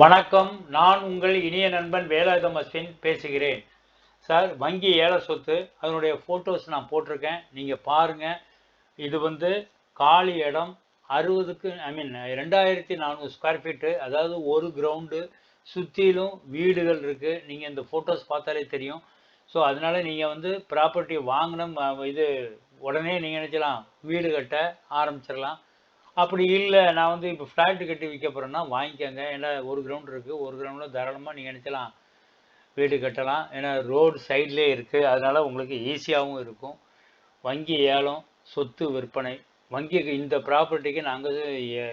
வணக்கம். நான் உங்கள் இனிய நண்பன் வேலாயுதம் அஸ்வின் பேசுகிறேன். சார் வங்கி ஏல சொத்து அதனுடைய ஃபோட்டோஸ் நான் போட்டிருக்கேன். நீங்கள் பாருங்கள் இது வந்து காலி இடம் அறுபதுக்கு ஐ மீன் ரெண்டாயிரத்தி நானூறு ஸ்கொயர் ஃபீட்டு அதாவது ஒரு கிரவுண்டு சுற்றிலும் வீடுகள் இருக்குது நீங்கள் இந்த ஃபோட்டோஸ் பார்த்தாலே தெரியும். ஸோ அதனால நீங்கள் வந்து ப்ராப்பர்ட்டி வாங்கின இது உடனே நீங்கள் நினச்சலாம். வீடு கட்ட ஆரம்பிச்சிடலாம். அப்படி இல்லை நான் வந்து இப்போ ஃப்ளாட்டு கட்டி விற்க போகிறேன்னா வாங்கிக்கோங்க. ஏன்னா ஒரு கிரவுண்ட் இருக்குது ஒரு கிரவுண்டில் தாராளமாக நீங்கள் நினச்சலாம். வீடு கட்டலாம். ஏன்னா ரோடு சைட்லேயே இருக்குது அதனால் உங்களுக்கு ஈஸியாகவும் இருக்கும். வங்கி ஏலம் சொத்து விற்பனை. வங்கி இந்த ப்ராப்பர்ட்டிக்கு நாங்கள்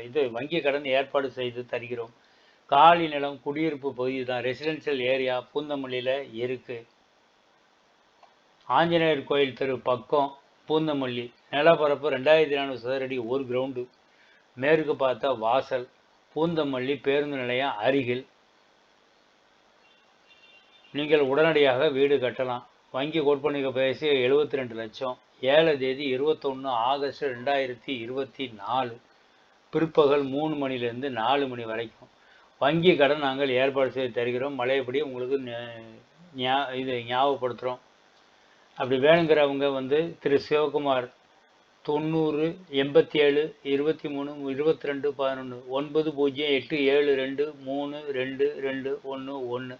இது வங்கி கடன் ஏற்பாடு செய்து தருகிறோம். காலி நிலம் குடியிருப்பு பகுதி தான். ரெசிடென்ஷியல் ஏரியா பூந்தமல்லியில் இருக்குது ஆஞ்சநேயர் கோயில் தெரு பக்கம் பூந்தமல்லி. நிலப்பரப்பு ரெண்டாயிரத்தி நானூறு சதுரடி ஒரு கிரவுண்டு மேற்கு பார்த்தா வாசல் பூந்தமல்லி பேருந்து நிலையம் அருகில். நீங்கள் உடனடியாக வீடு கட்டலாம். வங்கி கொடுப்பணிக பேசி எழுபத்தி ரெண்டு லட்சம். ஏழு தேதி இருபத்தொன்று ஆகஸ்ட் ரெண்டாயிரத்தி இருபத்தி நாலு. பிற்பகல் மூணு மணிலேருந்து நாலு மணி வரைக்கும். வங்கி கடன் நாங்கள் ஏற்பாடு செய்து தருகிறோம். மழையபடி உங்களுக்கு ஞா- இது ஞாபகப்படுத்துகிறோம் அப்படி வேணுங்கிறவங்க வந்து திரு. சிவகுமார் தொண்ணூறு எண்பத்தி ஏழு இருபத்தி மூணு இருபத்தி ரெண்டு பதினொன்று ஒன்பது பூஜ்ஜியம் எட்டு ஏழு ரெண்டு மூணு ரெண்டு ரெண்டு ஒன்று ஒன்று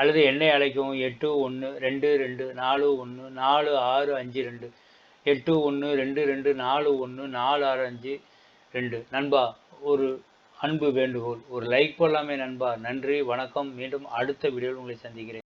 அல்லது என்னை அழைக்கவும் எட்டு ஒன்று ரெண்டு ரெண்டு நாலு ஒன்று நாலு ஆறு அஞ்சு ரெண்டு எட்டு ஒன்று ரெண்டு ரெண்டு நாலு ஒன்று நாலு ஆறு அஞ்சு ரெண்டு. நண்பா ஒரு அன்பு வேண்டுகோள் ஒரு லைக் போடலாமே நண்பா. நன்றி வணக்கம். மீண்டும் அடுத்த வீடியோவில் உங்களை சந்திக்கிறேன்.